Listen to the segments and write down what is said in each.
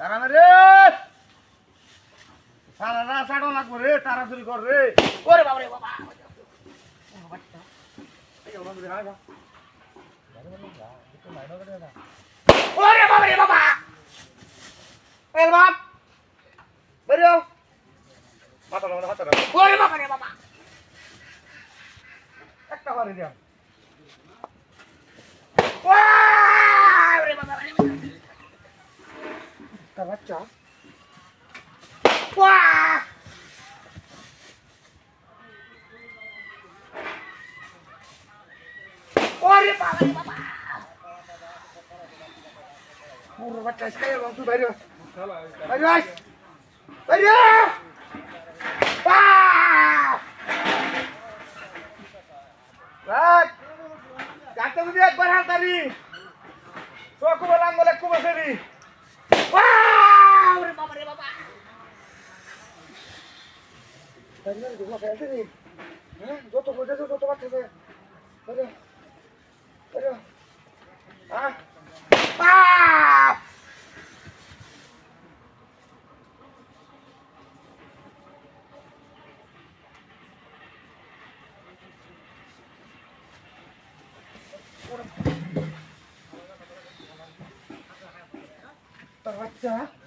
তারা রে। বাবা রে বাবা। বাবা রে বাবা। এল বাপ বেরিও মাথা নাও হাতে একটা তার বাচ্চা। ওরে বাবা বাবা! ওরে বাচ্চা স্কাই এবং তুই বাইরে বাইরে বাইরে রাখ গাতে যদি একবার হাতারি চোখ বলে আঙ্গুলে কুমেছেরি Ganyan, di mo pwede eh. Hmm? Doto dito, doto ka dito. Pero, pero, ha? Ah! Terwajah.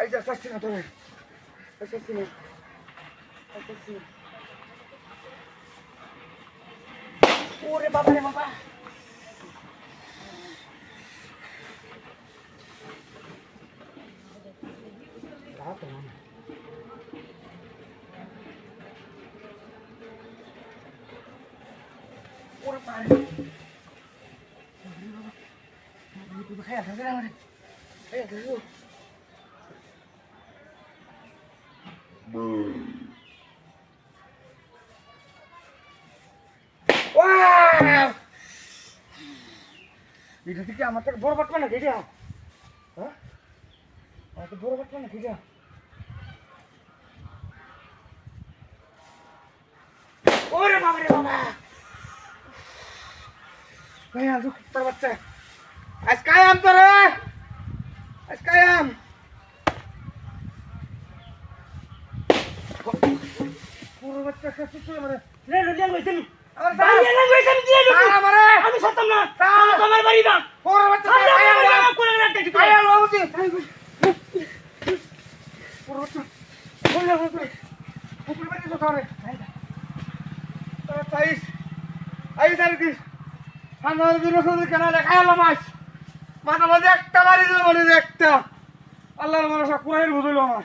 Aí já assassina também. Tá assassina. Assassina. Ure, é babá, é babá. Tá, tá toma. Ure, para. Tá Ure, babá. não babá. Ure, babá. Ure, babá. এটা থেকে আমার থেকে বড় বাটবা না এটা হ্যাঁ আমার তো বড় বাটবা না এটা ওরে বাবা রে বাবা ভাই আজ কুত্তার বাচ্চা আজ কায়াম তো রে আজ কায়াম পুরো বাচ্চা কাছে তুই মানে রে রে রে লইছেন একটা বাড়ি দিল একটা আল্লাহর মানুষ কুড়াইয়ের বুঝলো আমার।